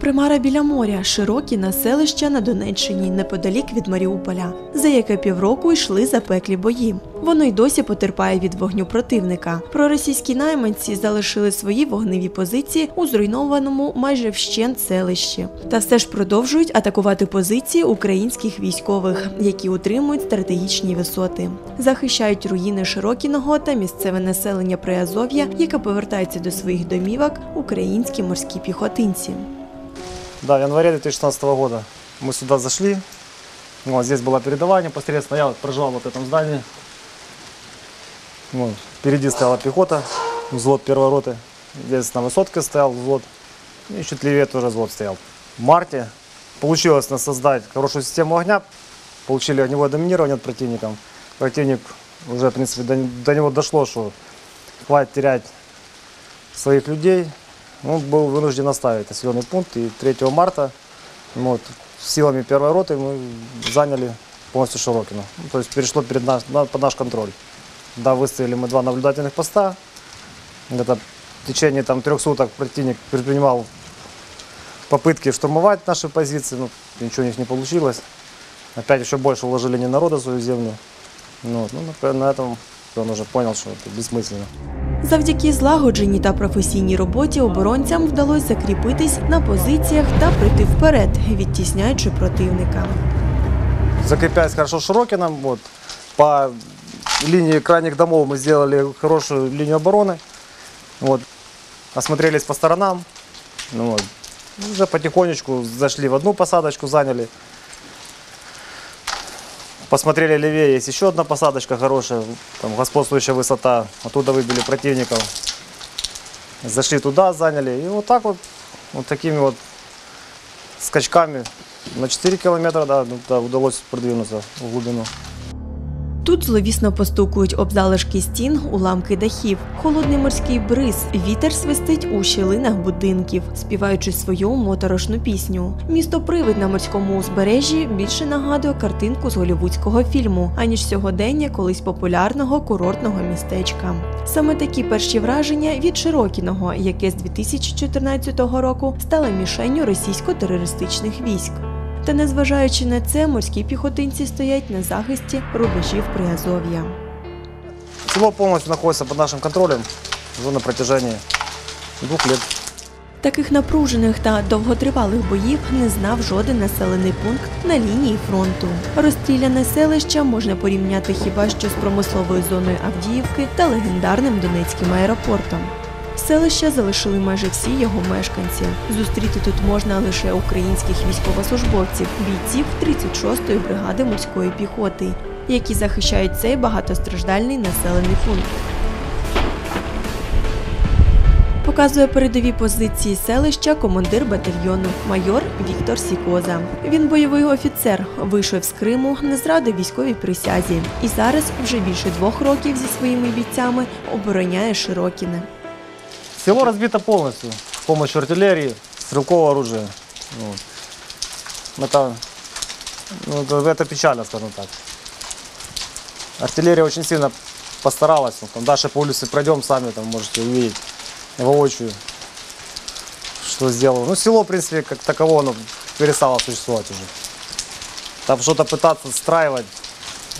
Примара біля моря, широкі населища на Донеччині, неподалік від Маріуполя, за яке півроку йшли запеклі бої. Воно й досі потерпає від вогню противника. Проросійські найманці залишили свої вогневі позиції у зруйнованому майже вщент селищі. Та все ж продовжують атакувати позиції українських військових, які утримують стратегічні висоти. Захищають руїни Широкіного та місцеве населення Приазов'я, яке повертається до своїх домівок українські морські піхотинці. Да, в январе 2016 года мы сюда зашли. Вот, здесь было передовая непосредственно. Я вот проживал вот в этом здании. Вот, впереди стояла пехота, взвод первой роты. Здесь на высотке стоял взвод. И чуть левее тоже взвод стоял. В марте получилось нас создать хорошую систему огня. Получили огневое доминирование от противника. Противник уже, в принципе, до, до него дошло, что хватит терять своих людей. Он был вынужден оставить населенный пункт. И 3 марта вот, силами первой роты мы заняли полностью Широкино. Ну, то есть перешло перед наш, на- под наш контроль. Да, выставили мы два наблюдательных поста. Это в течение там, трех суток противник предпринимал попытки штурмовать наши позиции. Ну, ничего у них не получилось. Опять еще больше вложили не народа свою землю. Ну, ну, на этом он уже понял, что это бессмысленно. Завдяки злагодженій та професійній роботі оборонцям вдалося закріпитись на позиціях та прийти вперед, відтісняючи противника. закрепляясь хорошо Широкином, вот, по линии крайних домов мы сделали хорошую линию обороны, вот, осмотрелись по сторонам, ну, вот, уже потихонечку зашли в одну посадочку, заняли, посмотрели левее, есть еще одна посадочка хорошая, там господствующая высота, оттуда выбили противников, зашли туда, заняли, и вот так вот, вот такими вот скачками. На 4 километра да, ну, удалось продвинуться в глубину. Тут зловісно постукують об залишки стін, уламки дахів, холодний морський бриз, вітер свистить у щілинах будинків, співаючи свою моторошну пісню. Місто Привид на морському узбережжі більше нагадує картинку з голівудського фільму, аніж сьогодення колись популярного курортного містечка. Саме такі перші враження від Широкіного, яке з 2014 року стало мішенню російсько-терористичних військ. Та незважаючи на це, морські піхотинці стоять на захисті рубежів Приазов'я. Село полностью находится под нашим контролем уже на протяжении двух лет. Таких напружених та довготривалих боїв не знав жоден населений пункт на лінії фронту. Розстріляне селище можна порівняти хіба що з промисловою зоною Авдіївки та легендарним Донецьким аеропортом. Селище залишили майже всі його мешканці. Зустріти тут можна лише українських військовослужбовців, бійців 36-ї бригади морської піхоти, які захищають цей багатостраждальний населений пункт. Показує передові позиції селища командир батальйону майор Віктор Сікоза. Він бойовий офіцер, вийшов з Криму, не зрадив військовій присязі і зараз вже більше двох років зі своїми бійцями обороняє Широкіне. Село разбито полностью с помощью артиллерии, стрелкового оружия. Вот. Это, ну, это, это печально, скажем так. Артиллерия очень сильно постаралась. Вот, там дальше по улице пройдем, сами там можете увидеть воочию, что сделало. Ну, село, в принципе, как таково, оно перестало существовать уже. Там что-то пытаться отстраивать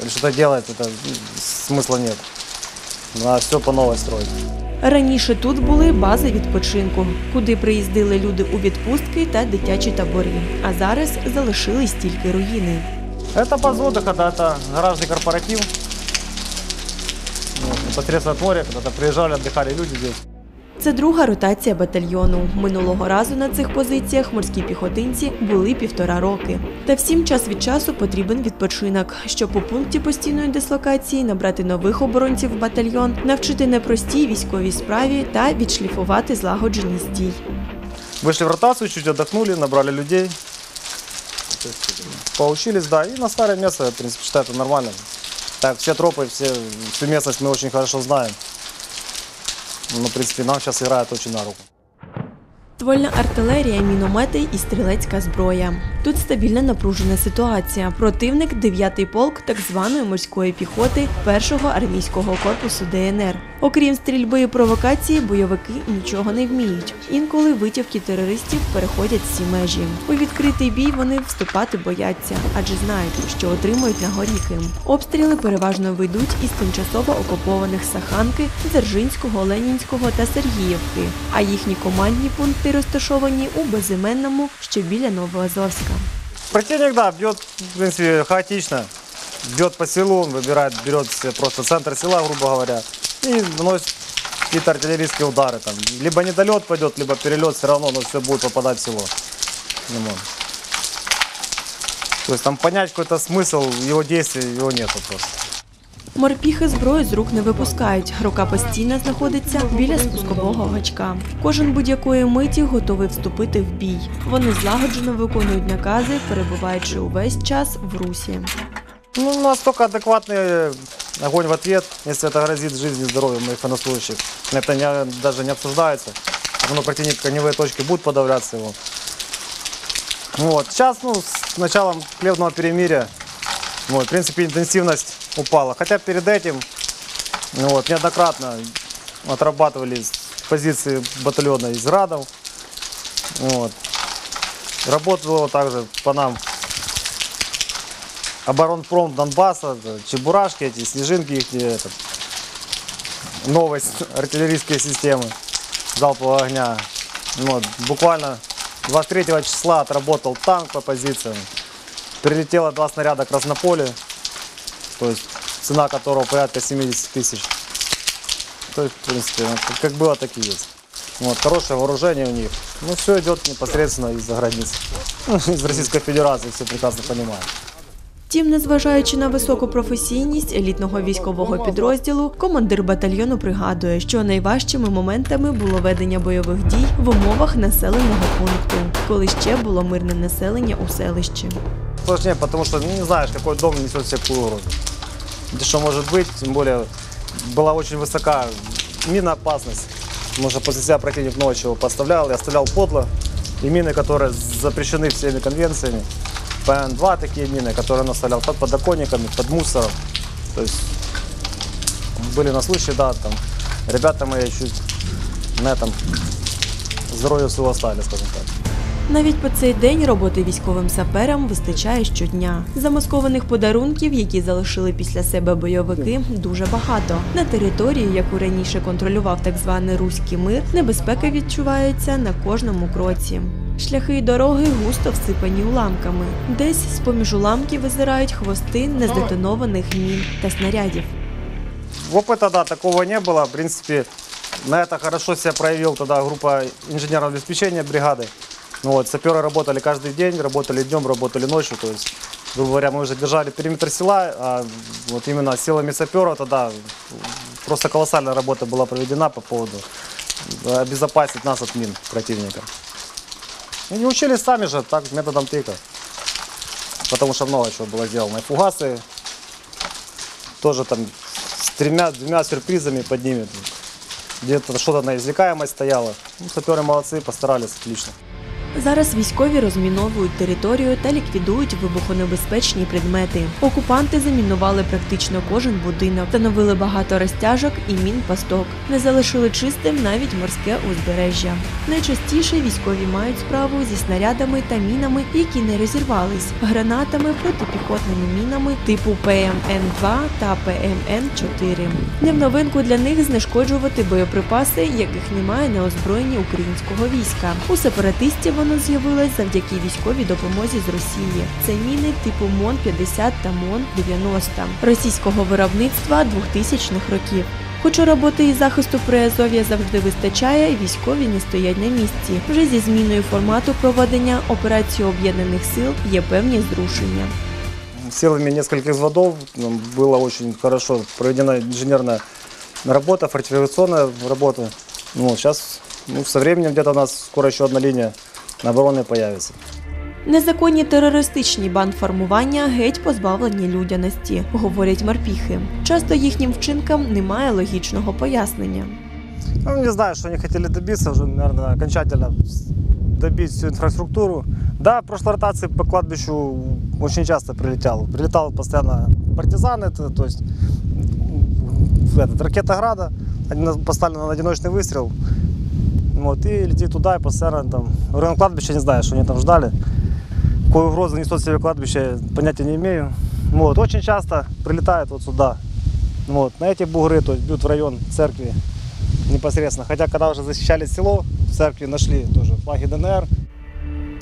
или что-то делать, это ну, смысла нет. Надо все по новой строить. Раніше тут були бази відпочинку, куди приїздили люди у відпустки та дитячі табори. А зараз залишились тільки руїни. Это база отдыха, да, это гаражный корпоратив. Вот, непосредственно от моря, когда-то приезжали, отдыхали люди здесь. Це друга ротація батальйону. Минулого разу на цих позиціях морські піхотинці були півтора роки. Та всім час від часу потрібен відпочинок, щоб у пункті постійної дислокації набрати нових оборонців в батальйон, навчити непростій військовій справі та відшліфувати злагодженість дій. Вышли в ротацию, чуть отдохнули, набрали людей. То есть, Поучились, да, и на старое место, я, в принципе, считаю, это нормально. Так, все тропы, все, всю местность мы очень хорошо знаем. Ну, в принципе, нам сейчас играет очень на руку. Ствольна артилерія, міномети і стрілецька зброя. Тут стабільна напружена ситуація. Противник 9-й полк так званої морської піхоти 1-го армійського корпусу ДНР. Окрім стрільби і провокації, бойовики нічого не вміють. Інколи витівки терористів переходять всі межі. У відкритий бій вони вступати бояться, адже знають, що отримують на горіхи. Обстріли переважно вийдуть із тимчасово окупованих Саханки, Дзержинського, Ленінського та Сергіївки. А їхні командні пункти розташовані у безіменному, що біля Новоазовська. Противник, да, бьет, в принципе, хаотично. Бьет по селу, он выбирает, берет себе просто центр села, грубо говоря, и наносит какие-то артиллерийские удары. Там. Либо недолет пойдет, либо перелет, все равно, но все будет попадать в село. Не может. То есть там понять какой-то смысл его действий, его нету просто. Морпіхи зброю з рук не випускають. Рука постійно знаходиться біля спускового гачка. Кожен будь-якої миті готовий вступити в бій. Вони злагоджено виконують накази, перебуваючи увесь час в русі. Ну, у нас только адекватный огонь в ответ, если это грозит жизни и здоровью моих военнослужащих. Это не, даже не обсуждается. Равно противник огневые точки будут подавляться его. Вот. Сейчас, ну, с началом хлебного перемирия, вот, в принципе, интенсивность упала. Хотя перед этим ну, вот, неоднократно отрабатывали позиции батальона из Радов. Вот. Работало также по нам оборонпром Донбасса, чебурашки эти, снежинки их, это, новость, артиллерийские системы залпового огня. Вот, буквально 23 числа отработал танк по позициям. Прилетело два снаряда краснополе, то есть цена которого порядка 70 тысяч. То есть, в принципе, ну, как- как было, так и есть. Вот, хорошее вооружение у них. Ну, все идет непосредственно из-за границы. Из Российской Федерации, все прекрасно понимают. Втім, незважаючи на високу професійність елітного військового підрозділу, командир батальйону пригадує, що найважчими моментами було ведення бойових дій в умовах населеного пункту, коли ще було мирне населення у селищі. Сложнее, потому что ну, не знаешь, какой дом несет в себе какую угрозу. Что может быть, тем более была очень высока миноопасность. Потому что после себя противник чего поставлял и оставлял подло. И мины, которые запрещены всеми конвенциями. ПН-2 такие мины, которые он оставлял под подоконниками, под мусором. То есть были на случай, да, там ребята мои чуть на этом здоровье своего оставили, скажем так. Навіть по цей день роботи військовим саперам вистачає щодня. Замаскованих подарунків, які залишили після себе бойовики, дуже багато. На території, яку раніше контролював так званий руський мир, небезпека відчувається на кожному кроці. Шляхи й дороги густо всипані уламками. Десь з поміж уламків визирають хвости нездетонованих мін та снарядів. Опыта, да, такого не было. В принципе, на это хорошо себя проявил тогда группа инженерного обеспечения бригады. Ну вот, саперы работали каждый день, работали днем, работали ночью. То есть, грубо говоря, мы уже держали периметр села, а вот именно силами саперов тогда просто колоссальная работа была проведена по поводу обезопасить нас от мин противника. И не учились сами же, так, методом тыка. Потому что много чего было сделано. И фугасы, тоже там с тремя, двумя сюрпризами под ними. Где-то что-то на извлекаемость стояло. Ну, саперы молодцы, постарались отлично. Зараз військові розміновують територію та ліквідують вибухонебезпечні предмети. Окупанти замінували практично кожен будинок, встановили багато розтяжок і мінпасток. Не залишили чистим навіть морське узбережжя. Найчастіше військові мають справу зі снарядами та мінами, які не розірвались, гранатами, протипіхотними мінами типу ПМН-2 та ПМН-4. Не в новинку для них знешкоджувати боєприпаси, яких немає на озброєнні українського війська. У сепаратистів воно з'явилось завдяки військовій допомозі з Росії. Це міни типу МОН-50 та МОН-90 російського виробництва 2000-х років. Хоча роботи із захисту Приазов'я завжди вистачає, військові не стоять на місці. Вже зі зміною формату проведення операції об'єднаних сил є певні зрушення. Силами нескольких ну, было очень хорошо проведена инженерная работа, фортификационная работа. Ну, сейчас, ну, со временем где-то у нас скоро еще одна линия на обороны появится. Незаконні терористичні бандформування геть позбавлені людяності, говорять морпіхи. Часто їхнім вчинкам немає логічного пояснення. Ну, не знаю, что они хотели добиться, уже, наверное, окончательно добить всю инфраструктуру Да, в прошлой ротации по кладбищу очень часто прилетал. Прилетал постоянно партизан, это, то есть м, этот, ракета Града, один- поставлена на одиночный выстрел. Вот, и летит туда, и постоянно там, в район кладбища, не знаю, что они там ждали. Какой угрозы несет себе кладбище, понятия не имею. Вот, очень часто прилетают вот сюда, вот, на эти бугры, то есть бьют в район церкви непосредственно. Хотя, когда уже защищали село, в церкви нашли тоже флаги ДНР,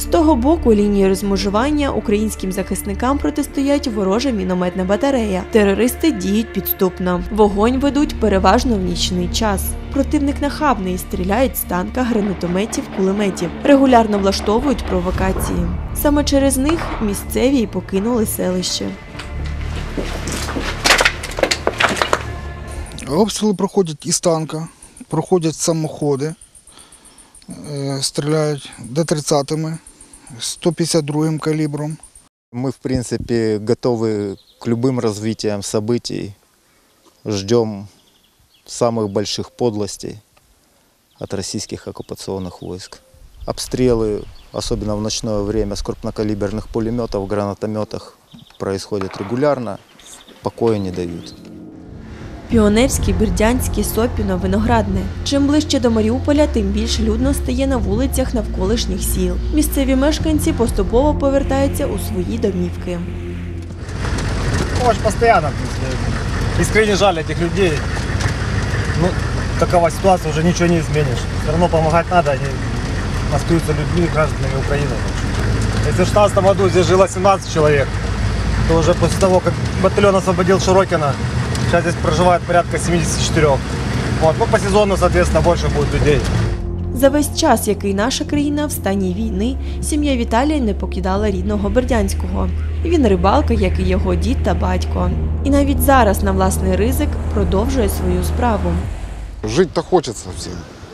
з того боку лінії розмежування українським захисникам протистоять ворожа мінометна батарея. Терористи діють підступно. Вогонь ведуть переважно в нічний час. Противник нахабний, стріляють з танка, гранатометів, кулеметів. Регулярно влаштовують провокації. Саме через них місцеві й покинули селище. Обстріли проходять із танка, проходять самоходи, е, стріляють Д-30, 152 калібром. Мы, в принципе, готовы к любым развитиям событий. Ждем самых больших подлостей от российских оккупационных войск. Обстрелы, особенно в ночное время, с крупнокалиберных пулеметов, гранатометах происходят регулярно, покоя не дают. Піонерський, Бердянський, Сопіно, Виноградне. Чим ближче до Маріуполя, тим більш людно стає на вулицях навколишніх сіл. Місцеві мешканці поступово повертаються у свої домівки. В принципе. Искренне жаль этих людей. Ну, такова ситуация, уже ничего не изменишь. Все равно помогать надо, они остаются людьми, гражданами Украины. Если в 16 году жило 17 человек, то уже после того, как батальон освободил Широкина, сейчас здесь проживает порядка 74. Вот. Ну, по сезону, соответственно, больше будет людей. За весь час, який наша країна в стані війни, сім'я Віталія не покидала рідного Бердянського. Він рибалка, як і його дід та батько. І навіть зараз на власний ризик продовжує свою справу. Жить-то хочется всем.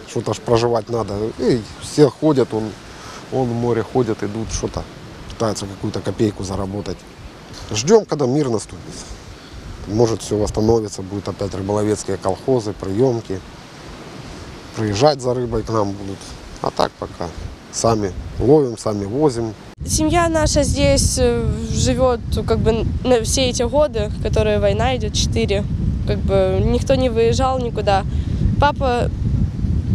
Что-то ж проживать надо. И все ходят, он, он в море ходят, идут, что-то пытаются какую-то копейку заработать. Ждем, когда мир наступит. Может, все восстановится, будут опять рыболовецкие колхозы, приемки. Приезжать за рыбой к нам будут. А так пока сами ловим, сами возим. Семья наша здесь э, живет как бы на все эти годы, которые война идет, четыре. Как бы никто не выезжал никуда. Папа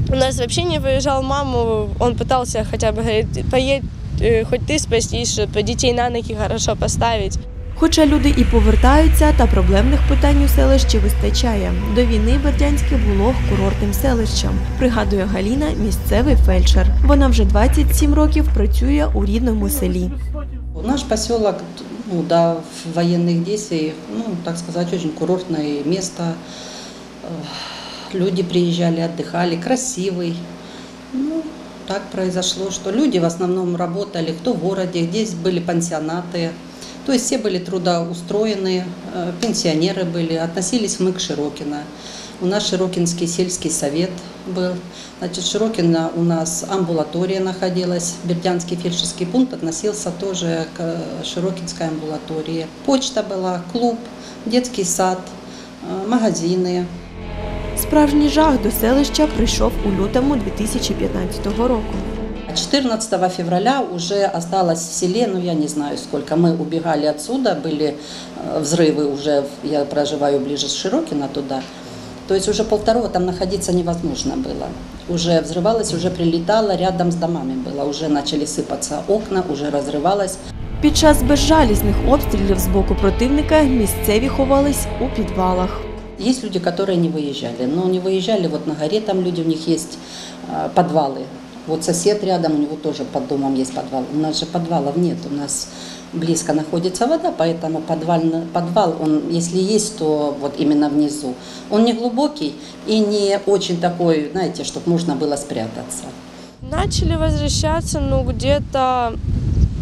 у нас вообще не выезжал, маму он пытался хотя бы, говорит, поедь, э, хоть ты спастись, чтобы детей на ноги хорошо поставить. Хоча люди і повертаються, та проблемних питань у селищі вистачає. До війни Бердянське було курортним селищем. Пригадує Галіна, місцевий фельдшер. Вона вже 27 років працює у рідному селі. Наш поселок ну, до военных действий, ну, так сказать, очень курортное место. Э, Люди приезжали, отдыхали, красивый. Ну, так произошло, что люди в основном работали, кто в городе, здесь были пансионаты. То есть все были трудоустроены, э, пенсионеры были, относились мы к Широкино. У нас Широкинский сельский совет был. Значит, Широкино у нас амбулатория находилась, Бердянский фельдшерский пункт относился тоже к э, Широкинской амбулатории. Почта была, клуб, детский сад, э, магазины. Справжній жах до селища прийшов у лютому 2015 року. 14 февраля уже осталось в селе, ну я не знаю сколько, мы убегали отсюда, были э, взрывы уже, я проживаю ближе с Широкино туда, то есть уже полвторого там находиться невозможно было. Уже взрывалось, уже прилетало, рядом с домами было, уже начали сыпаться окна, уже разрывалось. Під час безжалісних обстрілів з боку противника місцеві ховались у підвалах. Есть люди, которые не выезжали, но не выезжали, вот на горе там люди, у них есть э, подвалы. Вот сосед рядом, у него тоже под домом есть подвал. У нас же подвалов нет, у нас близко находится вода, поэтому подвальный, подвал, он, если есть, то вот именно внизу. Он не глубокий и не очень такой, знаете, чтобы можно было спрятаться. Начали возвращаться, ну, где-то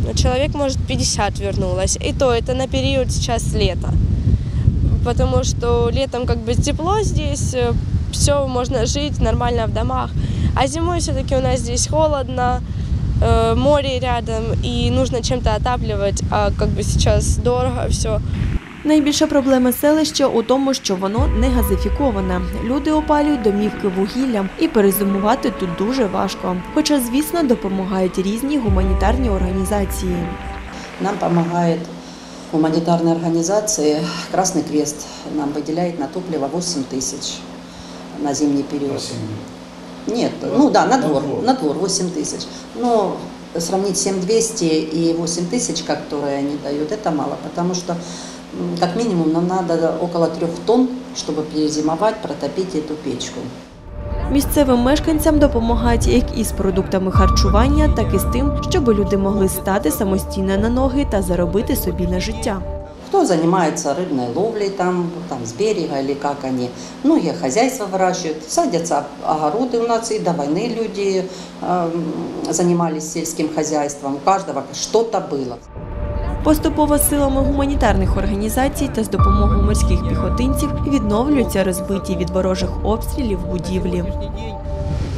ну, человек, может, 50 вернулось. И то это на период сейчас лета. Потому что летом как бы тепло здесь, все можно жить нормально в домах. А зимой все-таки у нас здесь холодно, э, море рядом, и нужно чем-то отапливать, а как бы сейчас дорого все. Найбільша проблема селища у тому, що воно не газифіковане. Люди опалюють домівки вугіллям, і перезимувати тут дуже важко. Хоча, звісно, допомагають різні гуманітарні організації. Нам помогает гуманитарная организация «Красный Крест». Нам выделяет на топливо 8 тысяч на зимний период. Нет, ну да, на двор, на двор 8 тысяч. Но сравнить 7200 и 8 тысяч, которые они дают, это мало, потому что м, как минимум нам надо около трех тонн, чтобы перезимовать, протопить эту печку. Місцевим мешканцям допомагають як із продуктами харчування, так і з тим, щоб люди могли стати самостійно на ноги та заробити собі на життя. Кто занимается рыбной ловлей там, там с берега или как они. Многие хозяйства выращивают, садятся огороды у нас, и до войны люди эм, занимались сельским хозяйством. У каждого что-то было. Поступово силами гуманітарних організацій та з допомогою морських піхотинців відновлюються розбиті від ворожих обстрілів будівлі.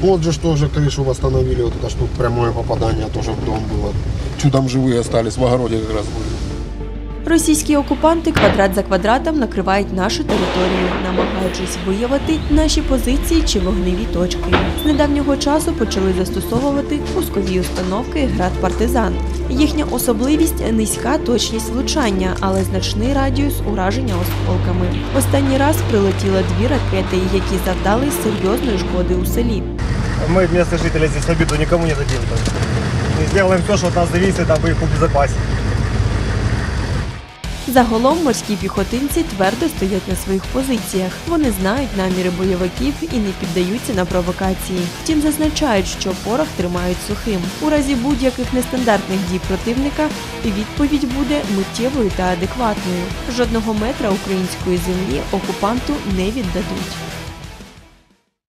Вот же тоже крышу восстановили, вот это что прямое попадание тоже в дом было. Чудом живые остались, в огороде как раз были. Російські окупанти квадрат за квадратом накривають нашу територію, намагаючись виявити наші позиції чи вогневі точки. З недавнього часу почали застосовувати пускові установки град партизан. Їхня особливість низька точність влучання, але значний радіус ураження осколками. Останній раз прилетіло дві ракети, які завдали серйозної шкоди у селі. Мы, местные жители, здесь обиду никому не дадим. То есть Мы сделаем все, что от нас зависит, дабы их убезопасить. Загалом морські піхотинці твердо стоять на своїх позиціях. Вони знають наміри бойовиків і не піддаються на провокації. Втім, зазначають, що порох тримають сухим. У разі будь-яких нестандартних дій противника відповідь буде миттєвою та адекватною. Жодного метра української землі окупанту не віддадуть.